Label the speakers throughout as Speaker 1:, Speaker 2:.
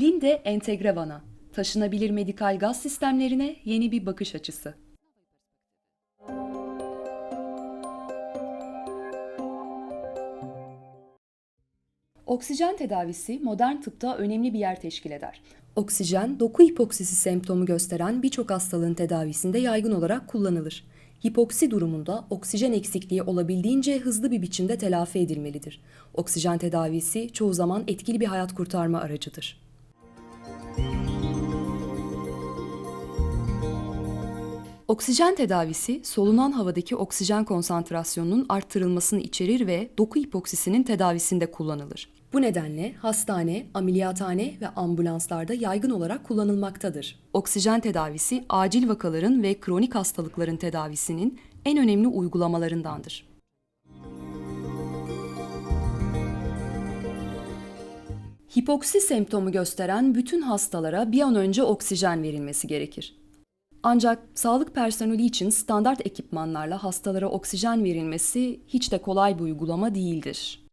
Speaker 1: Linde Entegre Vana, taşınabilir medikal gaz sistemlerine yeni bir bakış açısı. Oksijen tedavisi modern tıpta önemli bir yer teşkil eder. Oksijen, doku hipoksisi semptomu gösteren birçok hastalığın tedavisinde yaygın olarak kullanılır. Hipoksi durumunda oksijen eksikliği olabildiğince hızlı bir biçimde telafi edilmelidir. Oksijen tedavisi çoğu zaman etkili bir hayat kurtarma aracıdır. Oksijen tedavisi solunan havadaki oksijen konsantrasyonunun arttırılmasını içerir ve doku hipoksisinin tedavisinde kullanılır. Bu nedenle hastane, ameliyathane ve ambulanslarda yaygın olarak kullanılmaktadır. Oksijen tedavisi acil vakaların ve kronik hastalıkların tedavisinin en önemli uygulamalarındandır. Hipoksi semptomu gösteren bütün hastalara bir an önce oksijen verilmesi gerekir. Ancak sağlık personeli için standart ekipmanlarla hastalara oksijen verilmesi hiç de kolay bir uygulama değildir.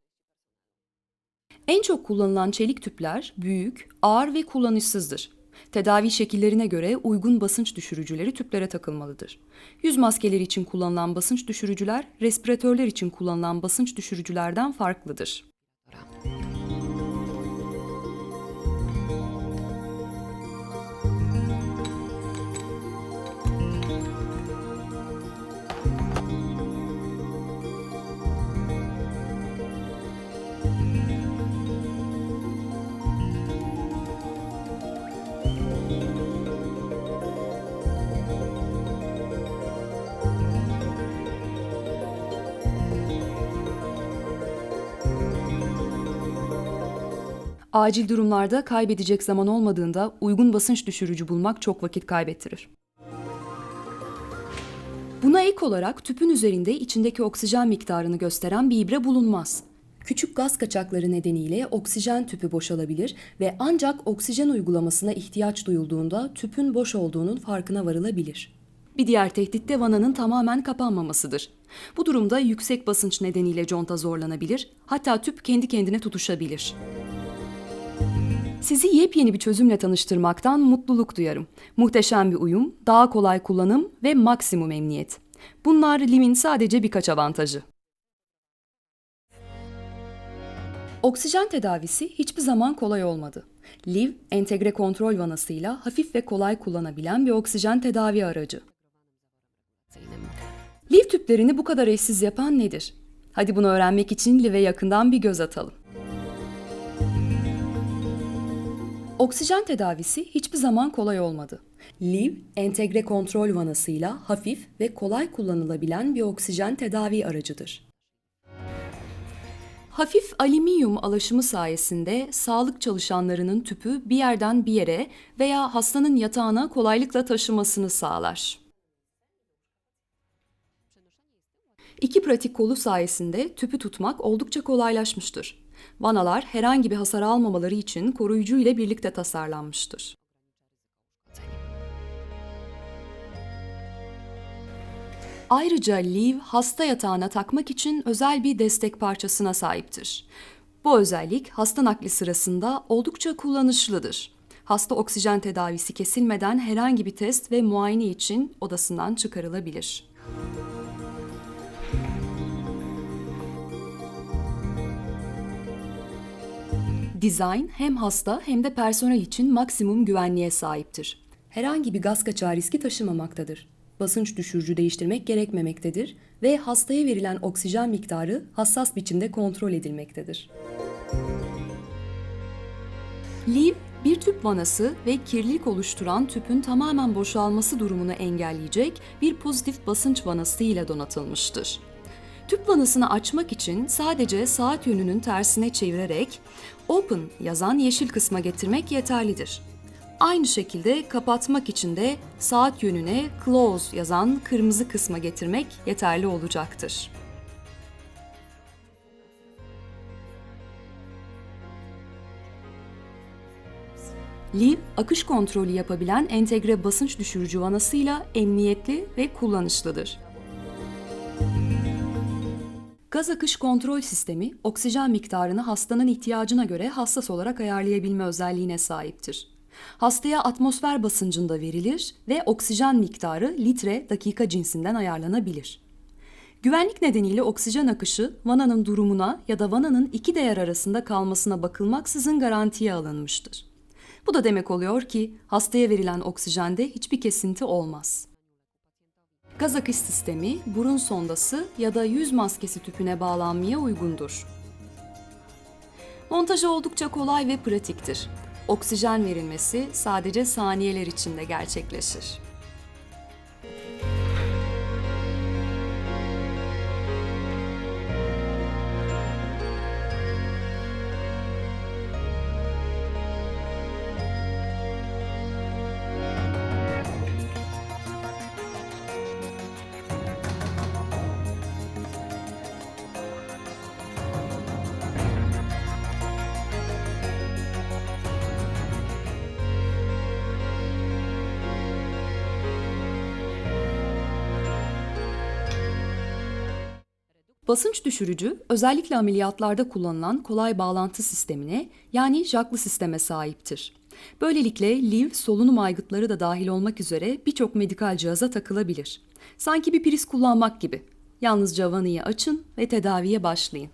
Speaker 1: En çok kullanılan çelik tüpler büyük, ağır ve kullanışsızdır. Tedavi şekillerine göre uygun basınç düşürücüleri tüplere takılmalıdır. Yüz maskeleri için kullanılan basınç düşürücüler, respiratörler için kullanılan basınç düşürücülerden farklıdır. Acil durumlarda kaybedecek zaman olmadığında uygun basınç düşürücü bulmak çok vakit kaybettirir. Buna ek olarak tüpün üzerinde içindeki oksijen miktarını gösteren bir ibre bulunmaz. Küçük gaz kaçakları nedeniyle oksijen tüpü boşalabilir ve ancak oksijen uygulamasına ihtiyaç duyulduğunda tüpün boş olduğunun farkına varılabilir. Bir diğer tehdit de vananın tamamen kapanmamasıdır. Bu durumda yüksek basınç nedeniyle conta zorlanabilir, hatta tüp kendi kendine tutuşabilir. Sizi yepyeni bir çözümle tanıştırmaktan mutluluk duyarım. Muhteşem bir uyum, daha kolay kullanım ve maksimum emniyet. Bunlar Liv'in sadece birkaç avantajı. Oksijen tedavisi hiçbir zaman kolay olmadı. Liv, entegre kontrol vanasıyla hafif ve kolay kullanabilen bir oksijen tedavi aracı. Liv tüplerini bu kadar eşsiz yapan nedir? Hadi bunu öğrenmek için Liv'e yakından bir göz atalım. Oksijen tedavisi hiçbir zaman kolay olmadı. Liv, entegre kontrol vanasıyla hafif ve kolay kullanılabilen bir oksijen tedavi aracıdır. Hafif alüminyum alaşımı sayesinde sağlık çalışanlarının tüpü bir yerden bir yere veya hastanın yatağına kolaylıkla taşımasını sağlar. İki pratik kolu sayesinde tüpü tutmak oldukça kolaylaşmıştır. Vanalar herhangi bir hasar almamaları için koruyucu ile birlikte tasarlanmıştır. Ayrıca Liv hasta yatağına takmak için özel bir destek parçasına sahiptir. Bu özellik hasta nakli sırasında oldukça kullanışlıdır. Hasta oksijen tedavisi kesilmeden herhangi bir test ve muayene için odasından çıkarılabilir. Design hem hasta hem de personel için maksimum güvenliğe sahiptir. Herhangi bir gaz kaçağı riski taşımamaktadır. Basınç düşürücü değiştirmek gerekmemektedir ve hastaya verilen oksijen miktarı hassas biçimde kontrol edilmektedir. Liv, bir tüp vanası ve kirlilik oluşturan tüpün tamamen boşalması durumunu engelleyecek bir pozitif basınç vanası ile donatılmıştır. Tüp vanasını açmak için sadece saat yönünün tersine çevirerek Open yazan yeşil kısma getirmek yeterlidir. Aynı şekilde kapatmak için de saat yönüne Close yazan kırmızı kısma getirmek yeterli olacaktır. Liv, akış kontrolü yapabilen entegre basınç düşürücü vanasıyla emniyetli ve kullanışlıdır. Gaz akış kontrol sistemi oksijen miktarını hastanın ihtiyacına göre hassas olarak ayarlayabilme özelliğine sahiptir. Hastaya atmosfer basıncında verilir ve oksijen miktarı litre dakika cinsinden ayarlanabilir. Güvenlik nedeniyle oksijen akışı vananın durumuna ya da vananın iki değer arasında kalmasına bakılmaksızın garantiye alınmıştır. Bu da demek oluyor ki hastaya verilen oksijende hiçbir kesinti olmaz. Gaz akış sistemi burun sondası ya da yüz maskesi tüpüne bağlanmaya uygundur. Montajı oldukça kolay ve pratiktir. Oksijen verilmesi sadece saniyeler içinde gerçekleşir. Basınç düşürücü özellikle ameliyatlarda kullanılan kolay bağlantı sistemine yani jaklı sisteme sahiptir. Böylelikle liv, solunum aygıtları da dahil olmak üzere birçok medikal cihaza takılabilir. Sanki bir priz kullanmak gibi. Yalnızca vanayı açın ve tedaviye başlayın.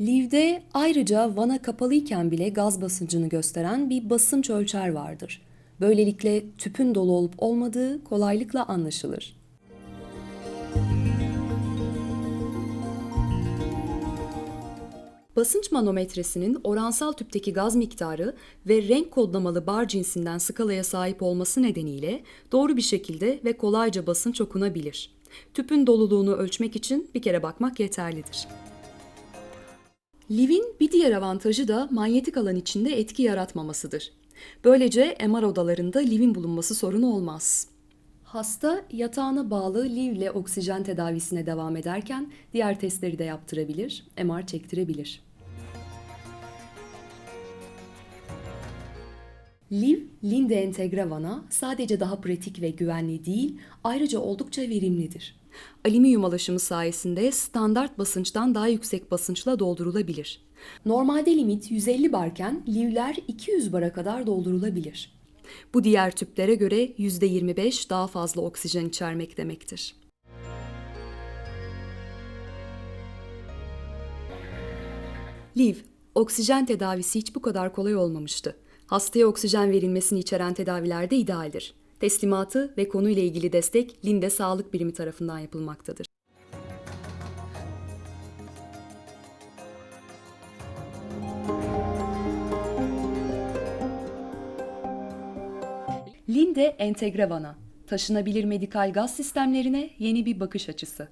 Speaker 1: Liv'de ayrıca vana kapalıyken bile gaz basıncını gösteren bir basınç ölçer vardır. Böylelikle tüpün dolu olup olmadığı kolaylıkla anlaşılır. Basınç manometresinin oransal tüpteki gaz miktarı ve renk kodlamalı bar cinsinden skalaya sahip olması nedeniyle doğru bir şekilde ve kolayca basınç okunabilir. Tüpün doluluğunu ölçmek için bir kere bakmak yeterlidir. Liv'in bir diğer avantajı da manyetik alan içinde etki yaratmamasıdır. Böylece MR odalarında livin bulunması sorunu olmaz. Hasta yatağına bağlı liv ile oksijen tedavisine devam ederken diğer testleri de yaptırabilir, MR çektirebilir. Liv, Linde entegre sadece daha pratik ve güvenli değil, ayrıca oldukça verimlidir. Alüminyum alaşımı sayesinde standart basınçtan daha yüksek basınçla doldurulabilir. Normalde limit 150 barken livler 200 bara kadar doldurulabilir. Bu diğer tüplere göre %25 daha fazla oksijen içermek demektir. Liv, oksijen tedavisi hiç bu kadar kolay olmamıştı. Hastaya oksijen verilmesini içeren tedaviler de idealdir. Teslimatı ve konuyla ilgili destek Linde Sağlık Birimi tarafından yapılmaktadır. Linde Entegre Vana, taşınabilir medikal gaz sistemlerine yeni bir bakış açısı.